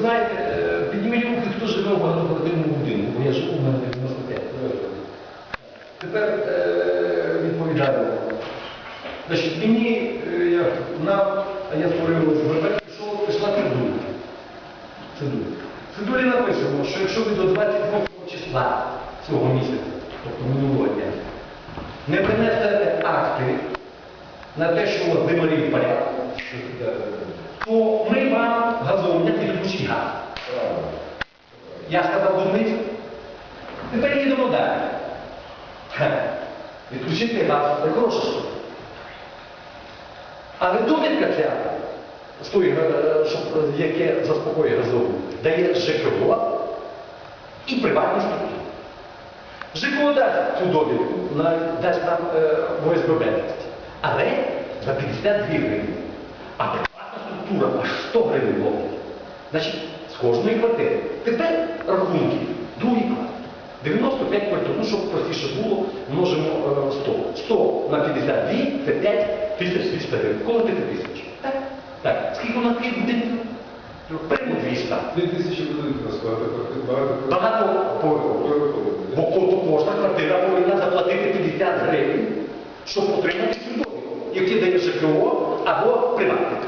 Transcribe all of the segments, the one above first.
знаєте, е, підніміть руки, хто живе в багатоквартирному будинку, бо я живу в мене 95. Тепер е, відповідаю. Значить, мені, е, нам, а я створив ОСББ, пішла. Цидуля. В цидулі написано, що якщо ви до 28 числа цього місяця, тобто минулого дня, не принесете акти на те, що у вас в порядку, то Я сказав дурницю. Тепер їдемо далі. Відключити газ це хороша штука. Але довідка ця, е, е, яке заспокоює газову, дає ЖКО і приватні структури. ЖКО дасть цю довідку, дасть нам е, ОСББ. Але за 52 гривні. А приватна структура аж 100 гривень платить. Значить, з кожної квартири. Тепер рахунки. Другий клас. 95 квартир, ну щоб простіше було, множимо е, 100. 100 на 52 це 5 тисяч 200 гривень. Коло 5 тисяч. Так? Так. Скільки у нас є будинків? Прямо 200. Дві тисячі будинків на складі, багато Багато поверхових. Бо кожна квартира повинна заплатити 50 гривень, щоб отримати довідку, які дає ЖКО або приватник.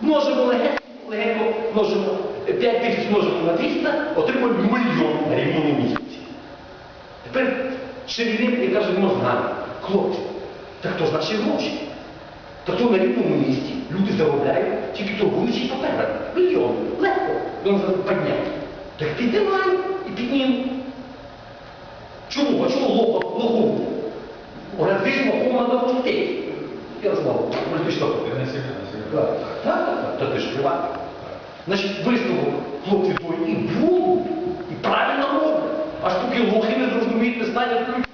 Множимо легенько, множимо 5 тисяч множимо на 200, отримуємо мільйон на рівному місяці. Тепер шевелів і каже, мозгами, хлопці, так хто ж наші гроші? Та то на рівному місці люди заробляють тільки торгуючи паперами. Мільйон. Легко. Він підняти. Так піднімай і підніму. Чому? А чому? Разизм хома до дітей. Я сім'я. Так, так, так, та ти ж приватний. Значить, висновок хлопці той і будуть, і правильно роблять. Аж поки лохи не зрозуміють, не стануть ключ.